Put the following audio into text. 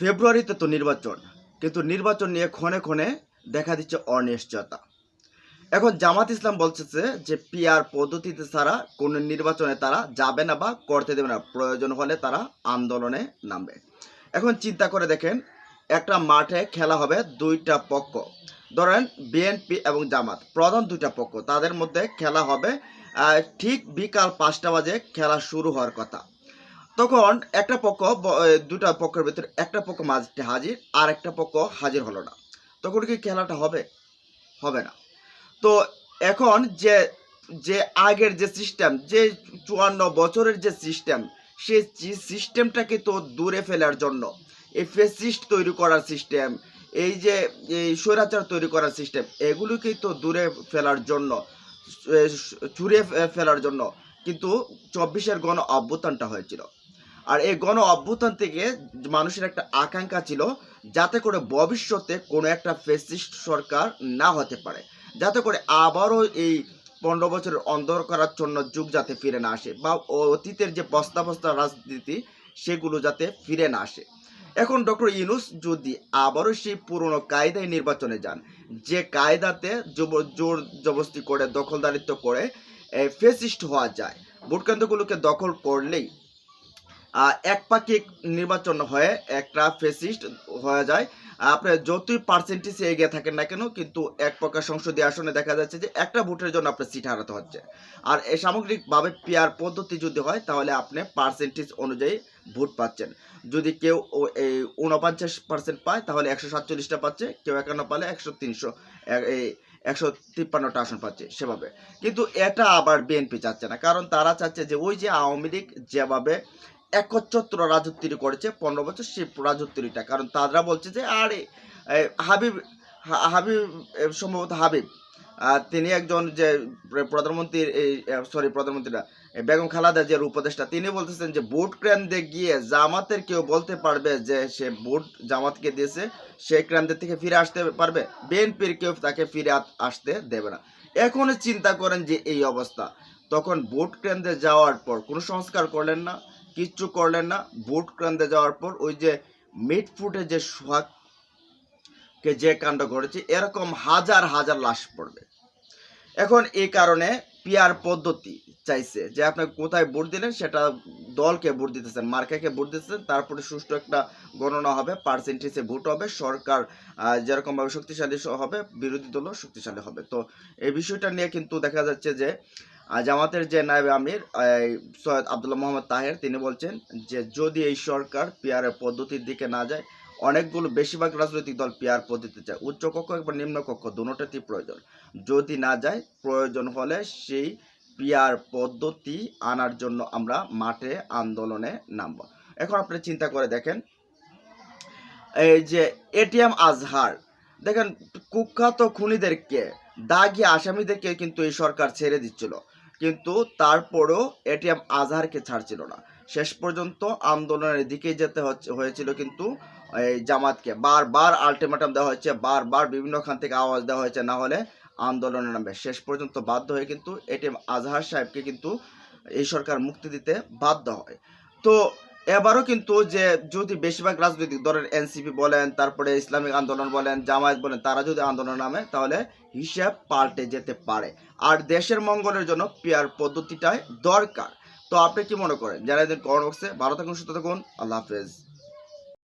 ফেব্রুয়ারিতে তো নির্বাচন, কিন্তু নির্বাচন নিয়ে ক্ষণে ক্ষণে দেখা দিচ্ছে অনিশ্চয়তা। এখন জামাত ইসলাম বলছে যে পিআর পদ্ধতিতে ছাড়া কোনো নির্বাচনে তারা যাবে না বা করতে দেবে না, প্রয়োজন হলে তারা আন্দোলনে নামবে। এখন চিন্তা করে দেখেন, একটা মাঠে খেলা হবে দুইটা পক্ষ। ধরেন বিএনপি এবং জামাত, প্রধান দুইটা পক্ষ, তাদের মধ্যে খেলা হবে ঠিক বিকাল পাঁচটা বাজে খেলা শুরু হওয়ার কথা। তখন একটা পক্ষ দুটা পক্ষের ভিতরে একটা পক্ষ মাঝে হাজির, আর একটা পক্ষ হাজির হলো না। তখন কি খেলাটা হবে? হবে না। তো এখন যে যে আগের যে সিস্টেম যে চুয়ান্ন বছরের যে সিস্টেম সেই সিস্টেমটাকে তো দূরে ফেলার জন্য, এই ফেসিস্ট তৈরি করার সিস্টেম এই যে, এই স্বৈরাচার তৈরি করার সিস্টেম এগুলোকেই তো দূরে ফেলার জন্য ছুড়ে ফেলার জন্য কিন্তু চব্বিশের গণ অভ্যুত্থানটা হয়েছিল। আর এই গণ অভ্যুত্থান থেকে মানুষের একটা আকাঙ্ক্ষা ছিল যাতে করে ভবিষ্যতে কোনো একটা ফেসিস্ট সরকার না হতে পারে। যাতে করে আবারও এই পনেরো বছরের অন্ধর করার জন্য যুগ যাতে ফিরে না আসে বা অতীতের যে বস্তা বস্তা রাজনীতি সেগুলো যাতে ফিরে না আসে। এখন ডক্টর ইউনুস যদি আবারও সেই পুরনো কায়দায় নির্বাচনে যান, যে কায়দাতে জোর জবস্তি করে দখলদারিত্ব করে ফেসিস্ট হওয়া যায় ভোট কেন্দ্রগুলোকে দখল করলেই একপাক্ষিক নির্বাচন হয়ে একটা ফেসিস্ট হয়ে যায়। আপনার যতই পার্সেন্টেজ এগিয়ে থাকেন না কেন, কিন্তু এক প্রকার সংসদীয় আসনে দেখা যাচ্ছে যে একটা ভোটের জন্য আপনার সিট হারাতে হচ্ছে। আর সামগ্রিকভাবে পেয়ার পদ্ধতি যদি হয়, তাহলে আপনি পার্সেন্টেজ অনুযায়ী ভোট পাচ্ছেন। যদি কেউ এই উনপঞ্চাশ পার্সেন্ট পায়, তাহলে একশো সাতচল্লিশটা পাচ্ছে, কেউ একান্ন পালে একশো তিনশো এই একশো তিপ্পান্নটা আসন পাচ্ছে সেভাবে। কিন্তু এটা আবার বিএনপি চাচ্ছে না, কারণ তারা চাচ্ছে যে ওই যে আওয়ামী লীগ যেভাবে একচ্ছত্র রাজত্বরি করেছে, পনেরো বছর সেই রাজত্বরিটা। কারণ তারা বলছে যে, আরে হাবিব হাবিব সম্ভবত হাবিব তিনি একজন যে প্রধানমন্ত্রীর এই সরি প্রধানমন্ত্রীরা বেগম খালাদা যে উপদেষ্টা, তিনি বলতেছেন যে, ভোট কেন্দ্রে গিয়ে জামাতের কেউ বলতে পারবে যে, সে ভোট জামাতকে দিয়েছে, সে কেন্দ্র থেকে ফিরে আসতে পারবে, বিএনপির কেউ তাকে ফিরে আসতে দেবে না। এখনও চিন্তা করেন যে, এই অবস্থা। তখন ভোট কেন্দ্রে যাওয়ার পর কোনো সংস্কার করলেন না। কিচ্ছু করলেন না। ভোট কেন্দ্রে যাওয়ার পর ওই যে মিট ফুটে যে সোহাগ কে যে কাণ্ড ঘটেছে এরকম হাজার হাজার লাশ পড়বে। এখন এই কারণে পিয়ার পদ্ধতি চাইছে যে আপনি কোথায় ভোট দিলেন, সেটা দলকে ভোট দিতেছেন, মার্কাকে ভোট দিতেছেন, তারপরে সুষ্ঠু একটা গণনা হবে পার্সেন্টেজে ভোট হবে, সরকার যেরকমভাবে শক্তিশালী হবে, বিরোধী দলও শক্তিশালী হবে। তো এই বিষয়টা নিয়ে কিন্তু দেখা যাচ্ছে যে জামাতের যে নায়েব আমির সৈয়দ আবদুল্লাহ মোহাম্মদ তাহের, তিনি বলছেন যে যদি এই সরকার পিয়ারের পদ্ধতির দিকে না যায়, অনেকগুলো বেশিরভাগ রাজনৈতিক দল পিয়ার পদ্ধতি চায় উচ্চকক্ষ এবং নিম্ন কক্ষ দুটোতেই প্রয়োজন। যদি না যায়, প্রয়োজন হলে সেই পিয়ার পদ্ধতি আনার জন্য আমরা মাঠে আন্দোলনে নামব। এখন আপনি চিন্তা করে দেখেন, এই যে এটিএম আজহার, দেখেন কুখ্যাত খুনিদেরকে, দাগি আসামিদেরকে কিন্তু এই সরকার ছেড়ে দিচ্ছিল। কিন্তু তারপরেও এটিএম আজহারকে ছাড়ছিল না। শেষ পর্যন্ত আন্দোলনের দিকে যেতে হয়েছিল কিন্তু এই জামাতকে। বারবার আলটিমেটাম দেওয়া হয়েছে, বারবার বিভিন্ন খান থেকে আওয়াজ দেওয়া হয়েছে, না হলে আন্দোলনে নামে শেষ পর্যন্ত বাধ্য হয়ে কিন্তু এটিএম আজহার সাহেবকে কিন্তু এই সরকার মুক্তি দিতে বাধ্য হয়। তো এবারও কিন্তু যে যদি বেশিরভাগ রাজনৈতিক দলের এনসিপি বলেন, তারপরে ইসলামিক আন্দোলন বলেন, জামায়াত বলেন, তারা যদি আন্দোলন নামে, তাহলে হিসাব পাল্টে যেতে পারে। আর দেশের মঙ্গলের জন্য পেয়ার পদ্ধতিটাই দরকার। তো আপনি কি মনে করেন? যারা এদের কমেন্ট বক্সে ভালো থাকুন, সুস্থ থাকুন। আল্লাহ হাফেজ।